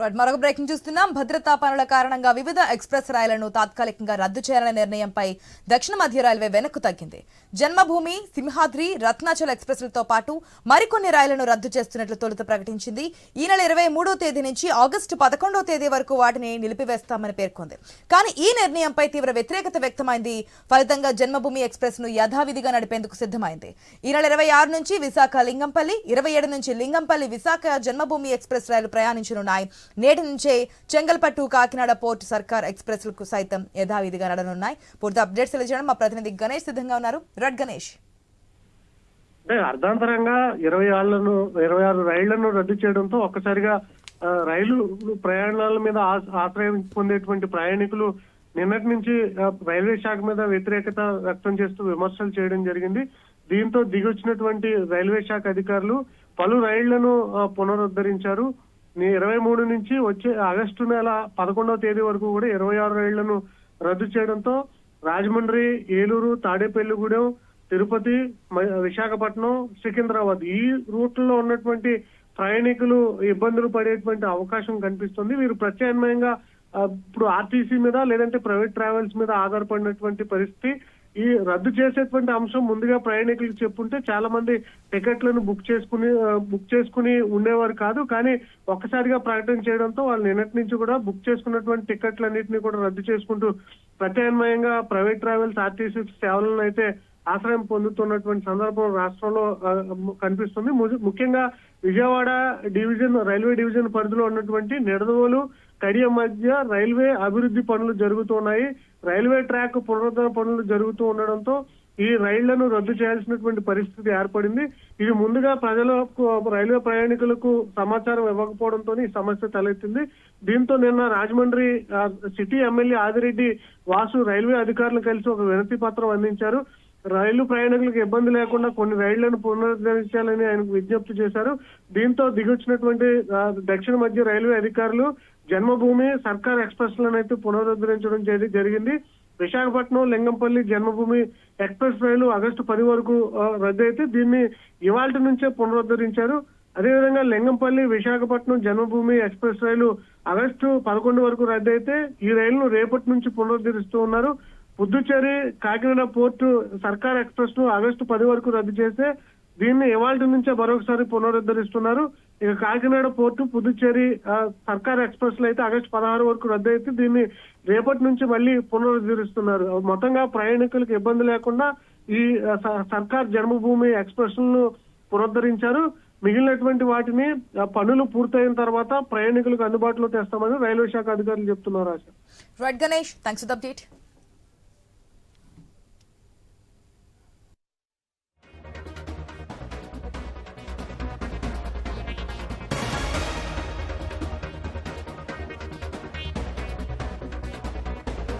Right, మరొక breaking చూస్తున్నాం. భద్రతా పనుల కారణంగా వివిధ ఎక్స్ప్రెస్ రైళ్ళను తాత్కాలికంగా రద్దు చేయాలనే నిర్ణయంపై దక్షిణ మధ్య రైల్వే వెనక్కు తగ్గింది. జన్మభూమి సింహాద్రి రత్నాచల్ ఎక్స్ప్రెస్లతో పాటు మరికొన్ని రైళ్ళను రద్దు చేస్తున్నట్లు తొలుత ప్రకటించింది. ఈ నెల ఇరవై మూడో తేదీ నుంచి ఆగస్టు పదకొండో తేదీ వరకు వాటిని నిలిపివేస్తామని పేర్కొంది. కానీ ఈ నిర్ణయంపై తీవ్ర వ్యతిరేకత వ్యక్తమైంది. ఫలితంగా జన్మభూమి ఎక్స్ప్రెస్ను యథావిధిగా నడిపేందుకు సిద్ధమైంది. ఈ నెల ఇరవై ఆరు నుంచి విశాఖ లింగంపల్లి ఇరవై ఏడు నుంచి లింగంపల్లి విశాఖ జన్మభూమి ఎక్స్ప్రెస్ రైలు ప్రయాణించనున్నాయి. నేటి నుంచే చెంగల్పట్టు కాకినాడ పోర్ట్ సర్కార్ ఎక్స్ప్రెస్లకు సైతం యథావిధిగా నడనున్నాయి. పూర్తి అప్డేట్స్ తెలియజేయడం మా ప్రతినిధి గణేష్ సిద్ధంగా ఉన్నారు. రెడ్ గణేష్. అర్ధాంతరంగా ఇరవై ఆరులను ఇరవై ఆరు రైళ్ళను రద్దు చేయడంతో ఒక్కసారిగా రైలు ప్రయాణాల మీద ఆశ్రయం పొందేటువంటి ప్రయాణికులు నిన్నటి నుంచి రైల్వే శాఖ మీద వ్యతిరేకత వ్యక్తం చేస్తూ విమర్శలు చేయడం జరిగింది. దీంతో దిగొచ్చినటువంటి రైల్వే శాఖ అధికారులు పలు రైళ్ళను పునరుద్ధరించారు. ఇరవై మూడు నుంచి వచ్చే ఆగస్టు నెల పదకొండవ తేదీ వరకు కూడా ఇరవై ఆరు రైళ్ళను రద్దు చేయడంతో రాజమండ్రి ఏలూరు తాడేపల్లిగూడెం తిరుపతి విశాఖపట్నం సికింద్రాబాద్ ఈ రూట్లో ఉన్నటువంటి ప్రయాణికులు ఇబ్బందులు పడేటువంటి అవకాశం కనిపిస్తుంది. వీరు ప్రత్యామ్నాయంగా ఇప్పుడు ఆర్టీసీ మీద లేదంటే ప్రైవేట్ ట్రావెల్స్ మీద ఆధారపడినటువంటి పరిస్థితి ఈ రద్దు చేసేటువంటి అంశం ముందుగా ప్రయాణికులకు చెప్పుంటే చాలా మంది టికెట్లను బుక్ చేసుకుని బుక్ చేసుకుని ఉండేవారు కాదు. కానీ ఒక్కసారిగా ప్రకటన చేయడంతో వాళ్ళు నిన్నటి నుంచి కూడా బుక్ చేసుకున్నటువంటి టికెట్లన్నింటినీ కూడా రద్దు చేసుకుంటూ ప్రత్యామ్నాయంగా ప్రైవేట్ ట్రావెల్స్ ఆర్టీసీ సేవలను అయితే ఆశ్రయం పొందుతున్నటువంటి సందర్భం రాష్ట్రంలో కనిపిస్తుంది. ము- ముఖ్యంగా విజయవాడ డివిజన్ రైల్వే డివిజన్ పరిధిలో ఉన్నటువంటి నిడదవోలు కడియం మధ్య రైల్వే అభివృద్ధి పనులు జరుగుతున్నాయి. రైల్వే ట్రాక్ పునరుద్ధరణ పనులు జరుగుతూ ఉండడంతో ఈ రైళ్ళను రద్దు చేయాల్సినటువంటి పరిస్థితి ఏర్పడింది. ఇది ముందుగా ప్రజలకు రైల్వే ప్రయాణికులకు సమాచారం ఇవ్వకపోవడంతో ఈ సమస్య తలెత్తింది. దీంతో నిన్న Rajahmundry city MLA Adireddy Vasu railway అధికారులు కలిసి ఒక వినతి పత్రం అందించారు. రైలు ప్రయాణికులకు ఇబ్బంది లేకుండా కొన్ని రైళ్ళను పునరుద్ధరించాలని ఆయనకు విజ్ఞప్తి చేశారు. దీంతో దిగొచ్చినటువంటి దక్షిణ మధ్య రైల్వే అధికారులు జన్మభూమి సర్కార్ ఎక్స్ప్రెస్ లనైతే పునరుద్ధరించడం జరిగింది. విశాఖపట్నం లింగంపల్లి జన్మభూమి ఎక్స్ప్రెస్ రైలు ఆగస్టు పది వరకు రద్దు రద్దయితే దీన్ని ఇవాళ నుంచే పునరుద్ధరించారు. అదేవిధంగా లింగంపల్లి విశాఖపట్నం జన్మభూమి ఎక్స్ప్రెస్ రైలు ఆగస్టు పదకొండు వరకు రద్దయితే ఈ రైలును రేపటి నుంచి పునరుద్ధరిస్తూ ఉన్నారు. పుదుచ్చేరి కాకినాడ పోర్టు సర్కార్ ఎక్స్ప్రెస్ను ఆగస్టు పది వరకు రద్దు చేస్తే దీన్ని ఇవాళ నుంచే మరొకసారి పునరుద్ధరిస్తున్నారు. ఇక కాకినాడ పోర్టు పుదుచ్చేరి సర్కార్ ఎక్స్ప్రెస్లో అయితే ఆగస్టు పదహారు వరకు రద్దు అయితే దీన్ని రేపటి నుంచి మళ్ళీ పునరుద్ధరిస్తున్నారు. మొత్తంగా ప్రయాణికులకు ఇబ్బంది లేకుండా ఈ సర్కార్ జన్మభూమి ఎక్స్ప్రెస్ను పునరుద్ధరించారు. మిగిలినటువంటి వాటిని పనులు పూర్తయిన తర్వాత ప్రయాణికులకు అందుబాటులో తెస్తామని రైల్వే శాఖ అధికారులు చెప్తున్నారు ఆశ. రెడ్ గణేష్ థ్యాంక్స్ అప్డేట్